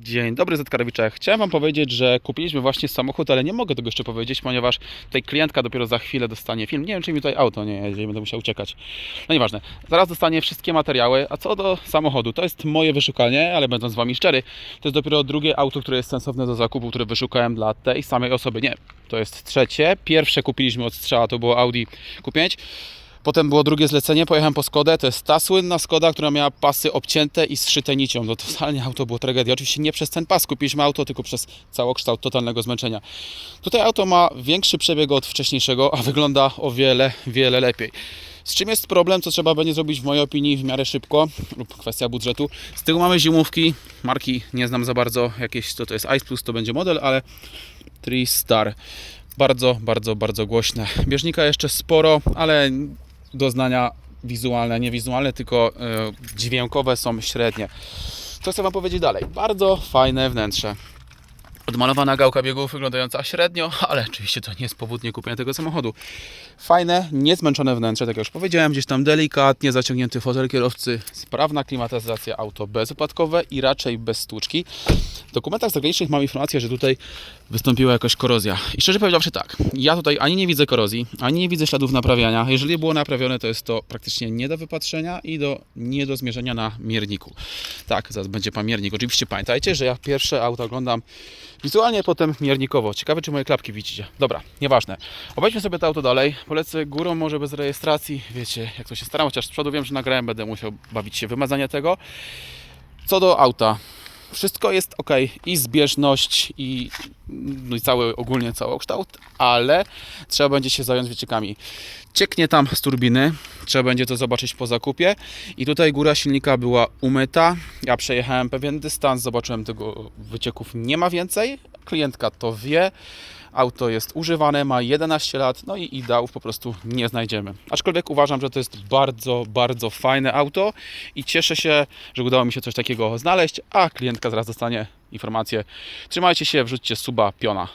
Dzień dobry Zetkarowicze. Chciałem Wam powiedzieć, że kupiliśmy właśnie samochód, ale nie mogę tego jeszcze powiedzieć, ponieważ tutaj klientka dopiero za chwilę dostanie film. Nie wiem, czy mi tutaj auto nie jedzie, będę musiał uciekać. No nieważne. Zaraz dostanie wszystkie materiały. A co do samochodu, to jest moje wyszukanie, ale będąc z Wami szczery, to jest dopiero drugie auto, które jest sensowne do zakupu, które wyszukałem dla tej samej osoby. Nie, to jest trzecie. Pierwsze kupiliśmy od strzała, to było Audi Q5. Potem było drugie zlecenie, pojechałem po Skodę, to jest ta słynna Skoda, która miała pasy obcięte i zszyte nicią. No totalnie auto było tragedia. Oczywiście nie przez ten pas kupiliśmy auto, tylko przez całokształt totalnego zmęczenia. Tutaj auto ma większy przebieg od wcześniejszego, a wygląda o wiele, wiele lepiej. Z czym jest problem, co trzeba będzie zrobić w mojej opinii w miarę szybko, lub kwestia budżetu. Z tyłu mamy zimówki, marki nie znam za bardzo, jakieś to, to jest Ice Plus, to będzie model, ale 3 Star. Bardzo, bardzo, bardzo głośne. Bieżnika jeszcze sporo, ale doznania wizualne, nie wizualne, tylko e, dźwiękowe są średnie. Co chcę Wam powiedzieć dalej? Bardzo fajne wnętrze. Odmalowana gałka biegów wyglądająca średnio, ale oczywiście to nie jest powód nie kupienia tego samochodu. Fajne, niezmęczone wnętrze, tak jak już powiedziałem, gdzieś tam delikatnie zaciągnięty fotel kierowcy, sprawna klimatyzacja, auto bezupadkowe i raczej bez stłuczki. W dokumentach zagranicznych mam informację, że tutaj wystąpiła jakaś korozja. I szczerze powiedziawszy tak, ja tutaj ani nie widzę korozji, ani nie widzę śladów naprawiania. Jeżeli było naprawione, to jest to praktycznie nie do wypatrzenia i do, nie do zmierzenia na mierniku. Tak, zaraz będzie pan miernik. Oczywiście pamiętajcie, że ja pierwsze auto oglądam wizualnie, potem miernikowo. Ciekawe, czy moje klapki widzicie. Dobra, nieważne. Obejdźmy sobie to auto dalej. Polecę górą, może bez rejestracji. Wiecie, jak to się staram, chociaż z przodu wiem, że nagrałem, będę musiał bawić się w wymazanie tego. Co do auta. Wszystko jest ok, i zbieżność, i, no i cały, ogólnie cały kształt, ale trzeba będzie się zająć wyciekami. Cieknie tam z turbiny, trzeba będzie to zobaczyć po zakupie. I tutaj góra silnika była umyta. Ja przejechałem pewien dystans, zobaczyłem tego wycieków nie ma więcej. Klientka to wie. Auto jest używane, ma 11 lat, no i ideałów po prostu nie znajdziemy. Aczkolwiek uważam, że to jest bardzo, bardzo fajne auto i cieszę się, że udało mi się coś takiego znaleźć, a klientka zaraz dostanie informację. Trzymajcie się, wrzućcie suba, piona.